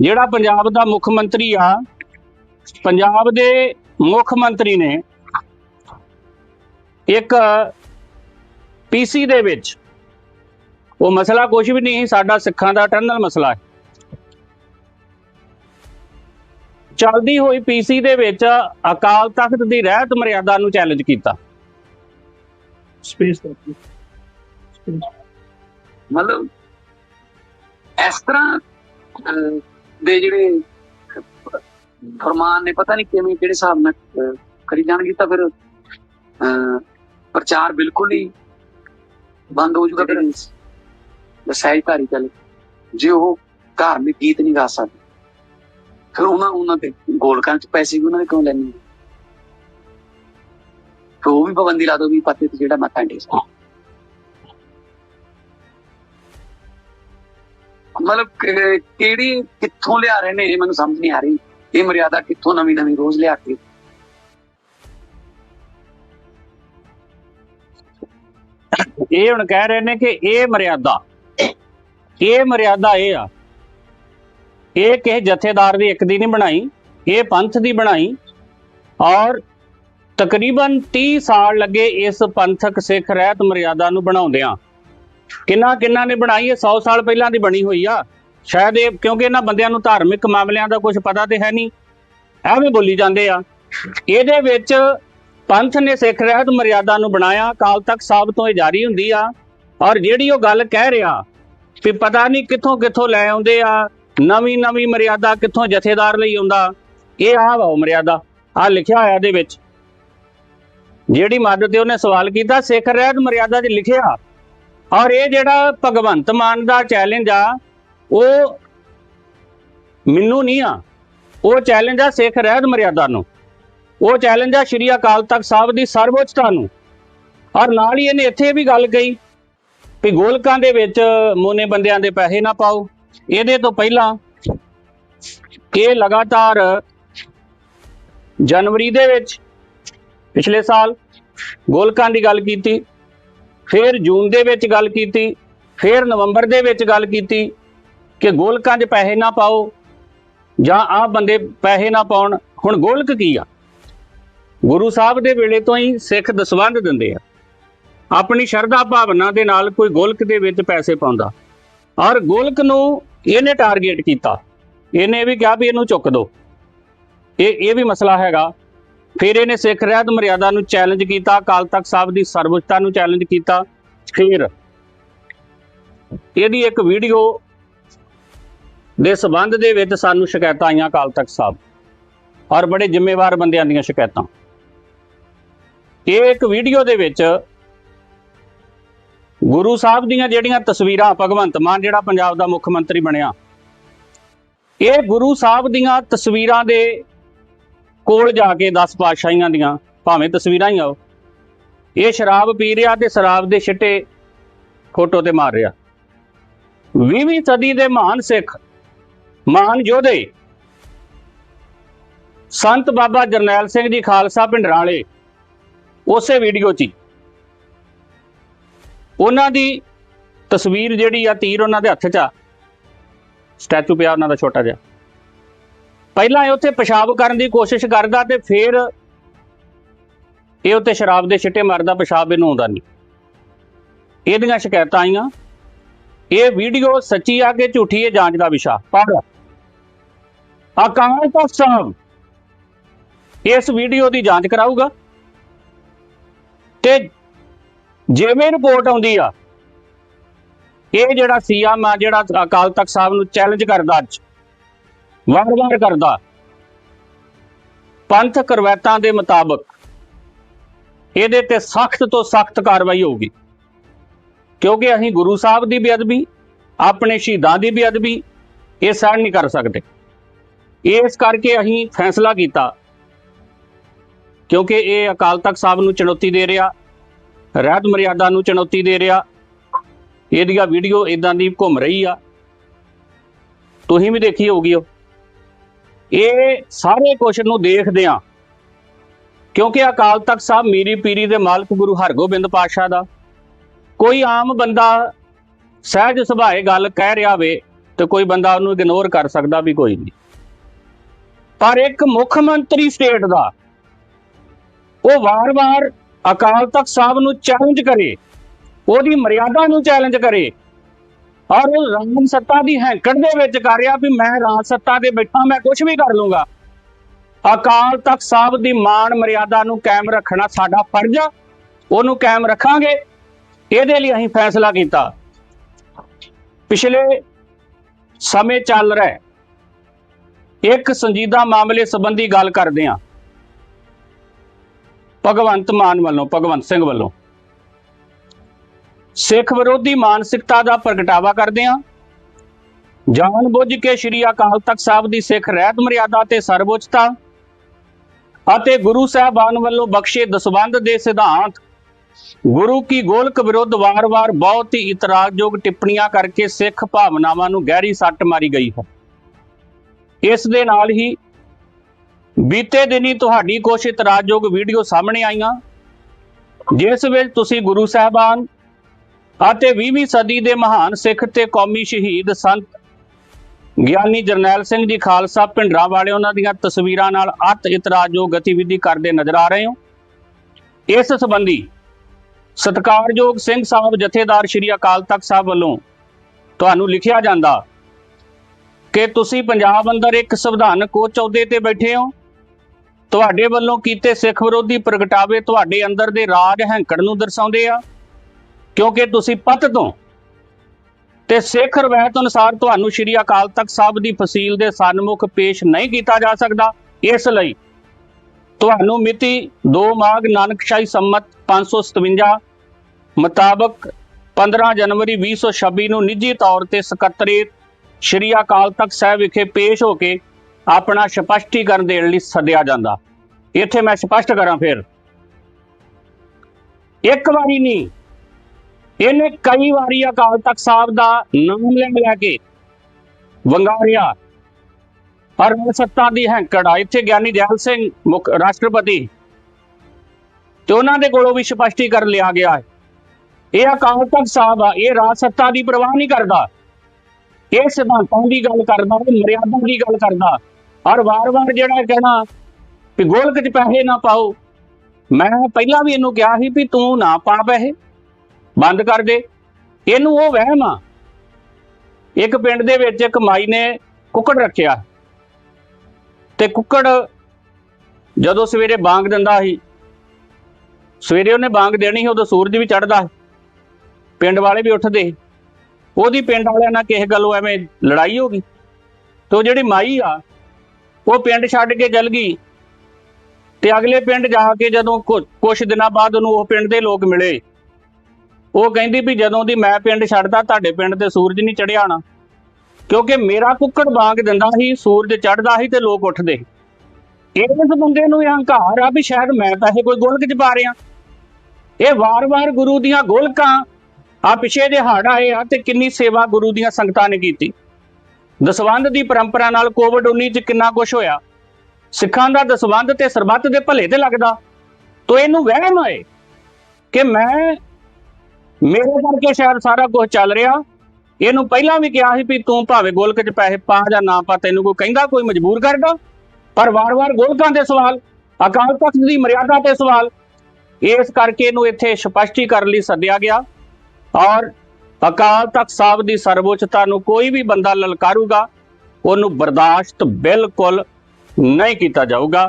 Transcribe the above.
ਜਿਹੜਾ ਪੰਜਾਬ ਦਾ ਮੁੱਖ ਮੰਤਰੀ ਆ ਪੰਜਾਬ ਦੇ ਮੁੱਖ ਮੰਤਰੀ ਨੇ ਇੱਕ ਪੀਸੀ ਦੇ ਵਿੱਚ ਉਹ ਮਸਲਾ ਕੁਝ ਵੀ ਨਹੀਂ ਸਾਡਾ ਸਿੱਖਾਂ ਦਾ ਟਰਨਲ ਮਸਲਾ ਹੈ। ਚੱਲਦੀ ਹੋਈ ਪੀਸੀ ਦੇ ਵਿੱਚ ਅਕਾਲ ਤਖਤ ਦੀ ਰਹਿਤ ਮਰਿਆਦਾ ਨੂੰ ਚੈਲੰਜ ਕੀਤਾ। ਸਪੇਸ ਮਤਲਬ ਇਸ ਤਰ੍ਹਾਂ ਦੇ ਜਿਹੜੇ ਫਰਮਾਨ ਨੇ, ਪਤਾ ਨਹੀਂ ਕਿਵੇਂ, ਕਿਹੜੇ ਹਿਸਾਬ ਨਾਲ ਕਰੀ ਜਾਣਗੇ ਤਾਂ ਫਿਰ ਪ੍ਰਚਾਰ ਬਿਲਕੁਲ ਹੀ ਬੰਦ ਹੋ ਜਾਊਗਾ ਫਿਰ। ਸਹਿਜਧਾਰੀ ਚੱਲ, ਜੇ ਉਹ ਧਾਰਮਿਕ ਗੀਤ ਨਹੀਂ ਗਾ ਸਕਦੇ, ਫਿਰ ਉਹਨਾਂ ਉਹਨਾਂ ਤੇ ਗੋਲਕਾਂ ਚ ਪੈਸੇ ਵੀ ਉਹਨਾਂ ਦੇ ਕਿਉਂ ਲੈਣੇ ਫਿਰ ਉਹ ਵੀ ਪਾਬੰਦੀ ਲਾ ਦੋ ਵੀ ਪੱਤੇ ਤੇ ਜਿਹੜਾ ਮੱਥਾ ਟੇਕਦਾ ਮਤਲਬ ਕਿਹੜੀ ਕਿੱਥੋਂ ਲਿਆ ਰਹੇ ਨੇ ਇਹ ਮੈਨੂੰ ਸਮਝ ਨਹੀਂ ਆ ਰਹੀ। ਇਹ ਮਰਿਆਦਾ ਕਿੱਥੋਂ ਨਵੀਂ ਨਵੀਂ ਰੋਜ਼ ਲਿਆ ਕੇ। ਇਹ ਹੁਣ ਕਹਿ ਰਹੇ ਨੇ ਕਿ ਇਹ ਮਰਿਆਦਾ ਇਹ ਮਰਿਆਦਾ ਇਹ ਆ। ਇਹ ਕਿਸੇ ਜਥੇਦਾਰ ਦੀ ਇੱਕ ਦੀ ਨਹੀਂ ਬਣਾਈ, ਇਹ ਪੰਥ ਦੀ ਬਣਾਈ। ਔਰ ਤਕਰੀਬਨ 30 ਸਾਲ ਲੱਗੇ ਇਸ ਪੰਥਕ ਸਿੱਖ ਰਹਿਤ ਮਰਿਆਦਾ ਨੂੰ ਬਣਾਉਂਦਿਆਂ। ਕਿੰਨਾ ਕਿੰਨਾ ਨੇ ਬਣਾਈ ਇਹ 100 ਸਾਲ ਪਹਿਲਾਂ ਦੀ ਬਣੀ ਹੋਈ ਆ। ਸ਼ਾਇਦ ਇਹ, ਕਿਉਂਕਿ ਇਹਨਾਂ ਬੰਦਿਆਂ ਨੂੰ ਧਾਰਮਿਕ ਮਾਮਲਿਆਂ ਦਾ ਕੁਝ ਪਤਾ ਤੇ ਹੈ ਨਹੀਂ। ਐਵੇਂ ਬੋਲੀ ਜਾਂਦੇ ਆ। ਇਹਦੇ ਵਿੱਚ ਪੰਥ ਨੇ ਸਿੱਖ ਰਹਿਤ ਮਰਿਆਦਾ ਨੂੰ ਬਣਾਇਆ। ਕਾਲ ਤੱਕ ਸਾਹਿਬ ਤੋਂ ਇਹ ਜਾਰੀ ਹੁੰਦੀ ਆ। ਔਰ ਜਿਹੜੀ ਉਹ ਗੱਲ ਕਹਿ ਰਿਹਾ ਵੀ ਪਤਾ ਨਹੀਂ ਕਿੱਥੋਂ ਕਿੱਥੋਂ ਲੈ ਆਉਂਦੇ ਆ ਨਵੀਂ ਨਵੀਂ ਮਰਿਆਦਾ ਕਿੱਥੋਂ ਜਥੇਦਾਰ ਲਈ ਆਉਂਦਾ, ਇਹ ਆ ਵਾ ਉਹ ਮਰਿਆਦਾ। ਆ ਲਿਖਿਆ ਹੋਇਆ ਇਹਦੇ ਵਿੱਚ। ਜਿਹੜੀ ਮਦਦ ਤੇ ਉਹਨੇ ਸਵਾਲ ਕੀਤਾ, ਸਿੱਖ ਰਹਿਤ ਮਰਿਆਦਾ 'ਚ ਲਿਖਿਆ ਔਰ ਇਹ ਜਿਹੜਾ ਭਗਵੰਤ ਮਾਨ ਦਾ ਚੈਲੰਜ ਆ, ਉਹ ਮੈਨੂੰ ਨਹੀਂ ਆ। ਉਹ ਚੈਲੰਜ ਆ ਸਿੱਖ ਰਹਿਤ ਮਰਿਆਦਾ ਨੂੰ। ਉਹ ਚੈਲੰਜ ਆ ਸ਼੍ਰੀ ਅਕਾਲ ਤਖਤ ਸਾਹਿਬ ਦੀ ਸਰਵਉੱਚਤਾ ਨੂੰ। ਔਰ ਨਾਲ ਹੀ ਇਹਨੇ ਇੱਥੇ ਵੀ ਗੱਲ ਕਹੀ ਵੀ ਗੋਲਕਾਂ ਦੇ ਵਿੱਚ ਮੋਨੇ ਬੰਦਿਆਂ ਦੇ ਪੈਸੇ ਨਾ ਪਾਓ। ਇਹਦੇ ਤੋਂ ਪਹਿਲਾਂ ਇਹ ਲਗਾਤਾਰ ਜਨਵਰੀ ਦੇ ਵਿੱਚ ਪਿਛਲੇ ਸਾਲ ਗੋਲਕਾਂ ਦੀ ਗੱਲ ਕੀਤੀ। ਫਿਰ ਜੂਨ ਦੇ ਵਿੱਚ ਗੱਲ ਕੀਤੀ, ਫਿਰ ਨਵੰਬਰ ਦੇ ਵਿੱਚ ਗੱਲ ਕੀਤੀ ਕਿ ਗੋਲਕਾਂ 'ਚ ਪੈਸੇ ਨਾ ਪਾਓ ਜਾਂ ਆਹ ਬੰਦੇ ਪੈਸੇ ਨਾ ਪਾਉਣ। ਹੁਣ ਗੋਲਕ ਕੀ ਆ? ਗੁਰੂ ਸਾਹਿਬ ਦੇ ਵੇਲੇ ਤੋਂ ਹੀ ਸਿੱਖ ਦਸਵੰਧ ਦਿੰਦੇ ਆ। ਆਪਣੀ ਸ਼ਰਧਾ ਭਾਵਨਾ ਦੇ ਨਾਲ ਕੋਈ ਗੋਲਕ ਦੇ ਵਿੱਚ ਪੈਸੇ ਪਾਉਂਦਾ। ਔਰ ਗੋਲਕ ਨੂੰ ਇਹਨੇ ਟਾਰਗੇਟ ਕੀਤਾ। ਇਹਨੇ ਇਹ ਵੀ ਕਿਹਾ ਵੀ ਇਹਨੂੰ ਚੁੱਕ ਦਿਓ ਇਹ ਇਹ ਵੀ ਮਸਲਾ ਹੈਗਾ। ਫਿਰ ਇਹਨੇ ਸਿੱਖ ਰਹਿਤ ਮਰਿਆਦਾ ਨੂੰ ਚੈਲੰਜ ਕੀਤਾ, ਅਕਾਲ ਤਖਤ ਸਾਹਿਬ ਦੀ ਸਰਵਉੱਚਤਾ ਨੂੰ ਚੈਲੰਜ ਕੀਤਾ। ਫਿਰ ਇਹਦੀ ਇੱਕ ਵੀਡੀਓ ਦੇ ਸਬੰਧ ਦੇ ਵਿੱਚ ਸਾਨੂੰ ਸ਼ਿਕਾਇਤਾਂ ਆਈਆਂ ਅਕਾਲ ਤਖਤ ਸਾਹਿਬ। ਔਰ ਬੜੇ ਜ਼ਿੰਮੇਵਾਰ ਬੰਦਿਆਂ ਦੀਆਂ ਸ਼ਿਕਾਇਤਾਂ। ਇਹ ਇੱਕ ਵੀਡੀਓ ਦੇ ਵਿੱਚ ਗੁਰੂ ਸਾਹਿਬ ਦੀਆਂ ਜਿਹੜੀਆਂ ਤਸਵੀਰਾਂ, ਭਗਵੰਤ ਮਾਨ ਜਿਹੜਾ ਪੰਜਾਬ ਦਾ ਮੁੱਖ ਮੰਤਰੀ ਬਣਿਆ, ਇਹ ਗੁਰੂ ਸਾਹਿਬ ਦੀਆਂ ਤਸਵੀਰਾਂ ਦੇ ਕੋਲ ਜਾ ਕੇ 10 ਪਾਤਸ਼ਾਹੀਆਂ ਦੀਆਂ, ਭਾਵੇਂ ਤਸਵੀਰਾਂ ਹੀ ਆਓ। ਇਹ ਸ਼ਰਾਬ ਪੀ ਰਿਹਾ ਤੇ ਸ਼ਰਾਬ ਦੇ ਛਿੱਟੇ ਫੋਟੋ ਤੇ ਮਾਰ ਰਿਹਾ। 20ਵੀਂ ਸਦੀ ਦੇ ਮਹਾਨ ਸਿੱਖ, ਮਹਾਨ ਯੋਧੇ, ਸੰਤ ਬਾਬਾ ਜਰਨੈਲ ਸਿੰਘ ਜੀ ਖਾਲਸਾ ਪਿੰਡਰਾਲੇ ਉਸੇ ਵੀਡੀਓ 'ਚ ਹੀ। ਉਹਨਾਂ ਦੀ ਤਸਵੀਰ ਜਿਹੜੀ ਆ ਤੀਰ ਉਹਨਾਂ ਦੇ ਹੱਥ 'ਚ ਆ। ਸਟੈਚੂ ਪਿਆ ਉਹਨਾਂ ਦਾ ਛੋਟਾ ਜਿਹਾ। ਪਹਿਲਾਂ ਇਹ ਉੱਥੇ ਪਿਸ਼ਾਬ ਕਰਨ ਦੀ ਕੋਸ਼ਿਸ਼ ਕਰਦਾ ਤੇ ਫਿਰ ਇਹ ਉੱਤੇ ਸ਼ਰਾਬ ਦੇ ਛਿੱਟੇ ਮਾਰਦਾ, ਪਿਸ਼ਾਬ ਇਹਨੂੰ ਆਉਂਦਾ ਨਹੀਂ। ਇਹਦੀਆਂ ਸ਼ਿਕਾਇਤਾਂ ਆਈਆਂ। ਇਹ ਵੀਡੀਓ ਸੱਚੀ ਆ ਕਿ ਝੂਠੀ ਹੈ ਜਾਂਚ ਦਾ ਵਿਸ਼ਾ? ਪਰ ਅਕਾਲ ਤਖਤ ਸਾਹਿਬ ਇਸ ਵੀਡੀਓ ਦੀ ਜਾਂਚ ਕਰਾਊਗਾ। ਤੇ ਜਿਵੇਂ ਰਿਪੋਰਟ ਆਉਂਦੀ ਆ, ਇਹ ਜਿਹੜਾ ਸੀਐਮ ਆ, ਜਿਹੜਾ ਅਕਾਲ ਤਖਤ ਸਾਹਿਬ ਨੂੰ ਚੈਲੰਜ ਕਰਦਾ ਅੱਜ ਵਾਰ-ਵਾਰ ਕਰਦਾ। ਪੰਥ ਕਰਵੈਤਾਂ ਦੇ ਮੁਤਾਬਕ ਇਹਦੇ ਤੇ ਸਖਤ ਤੋਂ ਸਖਤ ਕਾਰਵਾਈ ਹੋਊਗੀ। ਕਿਉਂਕਿ ਅਸੀਂ ਗੁਰੂ ਸਾਹਿਬ ਦੀ ਬੇਅਦਬੀ, ਆਪਣੇ ਸ਼ਹੀਦਾਂ ਦੀ ਬੇਅਦਬੀ, ਇਹ ਸਹਿਣ ਨਹੀਂ ਕਰ ਸਕਦੇ। ਇਸ ਕਰਕੇ ਅਸੀਂ ਫੈਸਲਾ ਕੀਤਾ, ਕਿਉਂਕਿ ਇਹ ਅਕਾਲ ਤਖਤ ਸਾਹਿਬ ਨੂੰ ਚੁਣੌਤੀ ਦੇ ਰਿਹਾ, ਰਹਿਤ ਮਰਿਆਦਾ ਨੂੰ ਚੁਣੌਤੀ ਦੇ ਰਿਹਾ। ਇਹਦੀਆਂ ਵੀਡੀਓ ਇਦਾਂ ਦੀ ਘੁੰਮ ਰਹੀ ਆ। ਤੁਸੀਂ ਵੀ ਦੇਖੀ ਹੋਊਗੀ ਉਹ। ਇਹ ਸਾਰੇ ਕੁਛ ਨੂੰ ਦੇਖਦੇ ਆ ਕਿਉਂਕਿ ਅਕਾਲ ਤਖਤ ਸਾਹਿਬ ਮੀਰੀ ਪੀਰੀ ਦੇ ਮਾਲਕ ਗੁਰੂ ਹਰਗੋਬਿੰਦ ਪਾਤਸ਼ਾਹ ਦਾ। ਕੋਈ ਆਮ ਬੰਦਾ ਸਹਿਜ ਸੁਭਾਏ ਗੱਲ ਕਹਿ ਰਿਹਾ ਵੇ ਤੇ ਕੋਈ ਬੰਦਾ ਉਹਨੂੰ ਇਗਨੋਰ ਕਰ ਸਕਦਾ ਵੀ ਕੋਈ ਨਹੀਂ। ਪਰ ਇੱਕ ਮੁੱਖ ਮੰਤਰੀ ਸਟੇਟ ਦਾ ਉਹ ਵਾਰ-ਵਾਰ ਅਕਾਲ ਤਖਤ ਸਾਹਿਬ ਨੂੰ ਚੈਲੰਜ ਕਰੇ, ਉਹਦੀ ਮਰਿਆਦਾ ਨੂੰ ਚੈਲੰਜ ਕਰੇ ਔਰ ਉਹ ਰਾਮ ਸੱਤਾ ਦੀ ਹੈਂਕੜ ਦੇ ਵਿੱਚ ਕਰ ਰਿਹਾ ਵੀ ਮੈਂ ਰਾਜ ਸੱਤਾ ਤੇ ਬੈਠਾ, ਮੈਂ ਕੁਝ ਵੀ ਕਰ ਲੂੰਗਾ। ਅਕਾਲ ਤਖਤ ਸਾਹਿਬ ਦੀ ਮਾਣ ਮਰਿਆਦਾ ਨੂੰ ਕਾਇਮ ਰੱਖਣਾ ਸਾਡਾ ਫਰਜ਼ ਆ। ਉਹਨੂੰ ਕਾਇਮ ਰੱਖਾਂਗੇ। ਇਹਦੇ ਲਈ ਅਸੀਂ ਫੈਸਲਾ ਕੀਤਾ। ਪਿਛਲੇ ਸਮੇਂ ਚੱਲ ਰਿਹਾ ਇੱਕ ਸੰਜੀਦਾ ਮਾਮਲੇ ਸੰਬੰਧੀ ਗੱਲ ਕਰਦੇ ਹਾਂ। ਭਗਵੰਤ ਮਾਨ ਵੱਲੋਂ, ਭਗਵੰਤ ਸਿੰਘ ਵੱਲੋਂ। ਸਿੱਖ ਵਿਰੋਧੀ ਮਾਨਸਿਕਤਾ ਦਾ ਪ੍ਰਗਟਾਵਾ ਕਰਦੇ ਹਾਂ। ਜਾਣ ਬੁੱਝ ਕੇ ਸ੍ਰੀ ਅਕਾਲ ਤਖਤ ਸਾਹਿਬ ਦੀ ਸਿੱਖ ਰਹਿਤ ਮਰਿਆਦਾ ਤੇ ਸਰਵਉੱਚਤਾ ਅਤੇ ਗੁਰੂ ਸਾਹਿਬਾਨ ਵੱਲੋਂ ਬਖਸ਼ੇ ਦਸਵੰਧ ਦੇ ਸਿਧਾਂਤ, ਗੁਰੂ ਕੀ ਗੋਲਕ ਵਿਰੁੱਧ ਵਾਰ-ਵਾਰ ਬਹੁਤ ਹੀ ਇਤਰਾਜ਼ਯੋਗ ਟਿੱਪਣੀਆਂ ਕਰਕੇ ਸਿੱਖ ਭਾਵਨਾਵਾਂ ਨੂੰ ਗਹਿਰੀ ਸੱਟ ਮਾਰੀ ਗਈ ਹੈ। ਇਸ ਦੇ ਨਾਲ ਹੀ ਬੀਤੇ ਦਿਨੀ ਤੁਹਾਡੀ ਕੁਝ ਇਤਰਾਜ਼ਯੋਗ ਵੀਡੀਓ ਸਾਹਮਣੇ ਆਈਆਂ, ਜਿਸ ਵਿੱਚ ਤੁਸੀਂ ਗੁਰੂ ਸਾਹਿਬਾਨ ਅਤੇ 20ਵੀਂ ਸਦੀ ਦੇ ਮਹਾਨ ਸਿੱਖ ਤੇ ਕੌਮੀ ਸ਼ਹੀਦ ਸੰਤ ਗਿਆਨੀ ਜਰਨੈਲ ਸਿੰਘ ਜੀ ਖਾਲਸਾ ਭਿੰਡਰਾਂ ਵਾਲੇ ਉਹਨਾਂ ਦੀਆਂ ਤਸਵੀਰਾਂ ਨਾਲ ਅਤ ਇਤਰਾਜ਼ਯੋਗ ਗਤੀਵਿਧੀ ਕਰਦੇ ਨਜ਼ਰ ਆ ਰਹੇ ਹੋ। ਇਸ ਸੰਬੰਧੀ ਸਤਿਕਾਰਯੋਗ ਸਿੰਘ ਸਾਹਿਬ ਜਥੇਦਾਰ ਸ਼੍ਰੀ ਅਕਾਲ ਤਖਤ ਸਾਹਿਬ ਵੱਲੋਂ ਤੁਹਾਨੂੰ ਲਿਖਿਆ ਜਾਂਦਾ ਕਿ ਤੁਸੀਂ ਪੰਜਾਬ ਅੰਦਰ ਇੱਕ ਸੰਵਿਧਾਨਕ ਉੱਚ ਅਹੁਦੇ ਤੇ ਬੈਠੇ ਹੋ। ਤੁਹਾਡੇ ਵੱਲੋਂ ਕੀਤੇ ਸਿੱਖ ਵਿਰੋਧੀ ਪ੍ਰਗਟਾਵੇ ਤੁਹਾਡੇ ਅੰਦਰ ਦੇ ਰਾਜ ਹੈਂਕੜ ਨੂੰ ਦਰਸਾਉਂਦੇ ਆ। ਕਿਉਂਕਿ ਤੁਸੀਂ ਪਤ ਤੋਂ ਤੇ ਸਿੱਖ ਰਵਾਇਤ ਅਨੁਸਾਰ ਤੁਹਾਨੂੰ ਸ਼੍ਰੀ ਅਕਾਲ ਤਖਤ ਸਾਹਿਬ ਦੀ ਫਸੀਲ ਦੇ ਸਨਮੁਖ ਪੇਸ਼ ਨਹੀਂ ਕੀਤਾ ਜਾ ਸਕਦਾ। ਇਸ ਲਈ ਤੁਹਾਨੂੰ ਮਿਤੀ 2 ਮਾਘ ਨਾਨਕਸ਼ਾਹੀ ਸੰਮਤ 557 ਮੁਤਾਬਕ 15 ਜਨਵਰੀ 2026 ਨੂੰ ਨਿੱਜੀ ਤੌਰ ਤੇ ਸਕੱਤਰੇਤ ਸ਼੍ਰੀ ਅਕਾਲ ਤਖਤ ਸਾਹਿਬ ਵਿਖੇ ਪੇਸ਼ ਹੋ ਕੇ ਆਪਣਾ ਸਪਸ਼ਟੀਕਰਨ ਦੇਣ ਲਈ ਸੱਦਿਆ ਜਾਂਦਾ। ਇੱਥੇ ਮੈਂ ਸਪਸ਼ਟ ਕਰਾਂ ਫਿਰ। ਇੱਕ ਵਾਰੀ ਨਹੀਂ ਇਹਨੇ ਕਈ ਵਾਰੀ ਅਕਾਲ ਤਖਤ ਸਾਹਿਬ ਦਾ ਨਾਮ ਲੈ ਲੈ ਕੇ ਵੰਗਾਰਿਆ। ਪਰ ਸੱਤਾ ਦੀ ਹੈਂਕੜ ਆ। ਇੱਥੇ ਗਿਆਨੀ ਦਿਆਲ ਸਿੰਘ ਮੁੱਖ ਰਾਸ਼ਟਰਪਤੀ ਤੇ ਉਹਨਾਂ ਦੇ ਕੋਲੋਂ ਵੀ ਸਪਸ਼ਟੀਕਰਨ ਲਿਆ ਗਿਆ ਹੈ। ਇਹ ਅਕਾਲ ਤਖਤ ਸਾਹਿਬ ਆ, ਇਹ ਰਾਜ ਸੱਤਾ ਦੀ ਪਰਵਾਹ ਨਹੀਂ ਕਰਦਾ। ਇਹ ਸਿਧਾਂਤਾਂ ਦੀ ਗੱਲ ਕਰਦਾ, ਇਹ ਮਰਿਆਦਾ ਦੀ ਗੱਲ ਕਰਦਾ। ਔਰ ਵਾਰ-ਵਾਰ ਜਿਹੜਾ ਕਹਿਣਾ ਵੀ ਗੋਲਕ 'ਚ ਪੈਸੇ ਨਾ ਪਾਓ। ਮੈਂ ਪਹਿਲਾਂ ਵੀ ਇਹਨੂੰ ਕਿਹਾ ਸੀ ਵੀ ਤੂੰ ਨਾ ਪਾ ਪੈਸੇ। ਬੰਦ ਕਰ ਦੇ। ਇਹਨੂੰ ਉਹ ਵਹਿਮ ਆ। ਇੱਕ ਪਿੰਡ ਦੇ ਵਿੱਚ ਇੱਕ ਮਾਈ ਨੇ ਕੁੱਕੜ ਰੱਖਿਆ। ਤੇ ਕੁੱਕੜ ਜਦੋਂ ਸਵੇਰੇ ਬਾਂਗ ਦਿੰਦਾ ਸੀ, ਸਵੇਰੇ ਉਹਨੇ ਬਾਂਗ ਦੇਣੀ ਸੀ, ਉਦੋਂ ਸੂਰਜ ਵੀ ਚੜ੍ਹਦਾ ਸੀ। ਪਿੰਡ ਵਾਲੇ ਵੀ ਉੱਠਦੇ ਸੀ। ਉਹਦੀ ਪਿੰਡ ਵਾਲਿਆਂ ਨਾਲ ਕਿਸੇ ਗੱਲੋਂ ਐਵੇਂ ਲੜਾਈ ਹੋ ਗਈ। ਤੇ ਉਹ ਜਿਹੜੀ ਮਾਈ ਆ, ਉਹ ਪਿੰਡ ਛੱਡ ਕੇ ਚਲ ਗਈ। ਤੇ ਅਗਲੇ ਪਿੰਡ ਜਾ ਕੇ ਜਦੋਂ ਕੁਝ ਦਿਨਾਂ ਬਾਅਦ ਉਹਨੂੰ ਉਹ ਪਿੰਡ ਦੇ ਲੋਕ ਮਿਲੇ। ਉਹ ਕਹਿੰਦੀ ਵੀ ਜਦੋਂ ਦੀ ਮੈਂ ਪਿੰਡ ਛੱਡਦਾ, ਤੁਹਾਡੇ ਪਿੰਡ ਤੇ ਸੂਰਜ ਨਹੀਂ ਚੜਿਆ ਨਾ ਕਿਉਂਕਿ ਮੇਰਾ ਕੁੱਕੜ ਬਾਗ ਦਿੰਦਾ ਸੀ, ਸੂਰਜ ਚੜਦਾ ਸੀ ਤੇ ਲੋਕ ਉੱਠਦੇ ਇਸ ਬੰਦੇ ਨੂੰ ਇਹ ਹੰਕਾਰ ਆ ਵੀ ਸ਼ਾਇਦ ਮੈਂ ਤਾਂ ਇਹ ਕੋਈ ਗੋਲਕ ਚ ਪਾ ਰਿਹਾ। ਇਹ ਵਾਰ-ਵਾਰ ਗੁਰੂ ਦੀਆਂ ਗੋਲਕਾਂ ਆ ਪਿਛੇ ਦੇ ਹੜ ਆਏ ਆ ਤੇ ਕਿੰਨੀ ਸੇਵਾ ਗੁਰੂ ਦੀਆਂ ਸੰਗਤਾਂ ਨੇ ਕੀਤੀ। ਦਸਵੰਧ ਦੀ ਪਰੰਪਰਾ ਨਾਲ ਕੋਵਿਡ 19 ਚ ਕਿੰਨਾ ਕੁਝ ਹੋਇਆ। ਸਿੱਖਾਂ ਦਾ ਦਸਵੰਧ ਤੇ ਸਰਬੱਤ ਦੇ ਭਲੇ ਤੇ ਲੱਗਦਾ। ਤੋ ਇਹਨੂੰ ਵਹਿਮ ਹੈ ਕਿ ਮੈਂ ਮੇਰੇ ਕਰਕੇ ਸ਼ਾਇਦ ਸਾਰਾ ਕੁਝ ਚੱਲ ਰਿਹਾ। ਇਹਨੂੰ ਪਹਿਲਾਂ ਵੀ ਕਿਹਾ ਸੀ ਵੀ ਤੂੰ ਭਾਵੇਂ ਗੋਲਕ 'ਚ ਪੈਸੇ ਪਾ ਜਾਂ ਨਾ ਪਾ, ਤੈਨੂੰ ਕੋਈ ਕਹਿੰਦਾ, ਕੋਈ ਮਜਬੂਰ ਕਰਦਾ। ਪਰ ਵਾਰ-ਵਾਰ ਗੋਲਕਾਂ ਦੇ ਸਵਾਲ, ਅਕਾਲ ਤਖਤ ਦੀ ਮਰਿਆਦਾ ਤੇ ਸਵਾਲ, ਇਸ ਕਰਕੇ ਇਹਨੂੰ ਇੱਥੇ ਸਪਸ਼ਟੀਕਰਨ ਲਈ ਸੱਦਿਆ ਗਿਆ। ਔਰ ਅਕਾਲ ਤਖਤ ਸਾਹਿਬ ਦੀ ਸਰਵਉੱਚਤਾ ਨੂੰ ਕੋਈ ਵੀ ਬੰਦਾ ਲਲਕਾਰੂਗਾ, ਉਹਨੂੰ ਬਰਦਾਸ਼ਤ ਬਿਲਕੁਲ ਨਹੀਂ ਕੀਤਾ ਜਾਊਗਾ।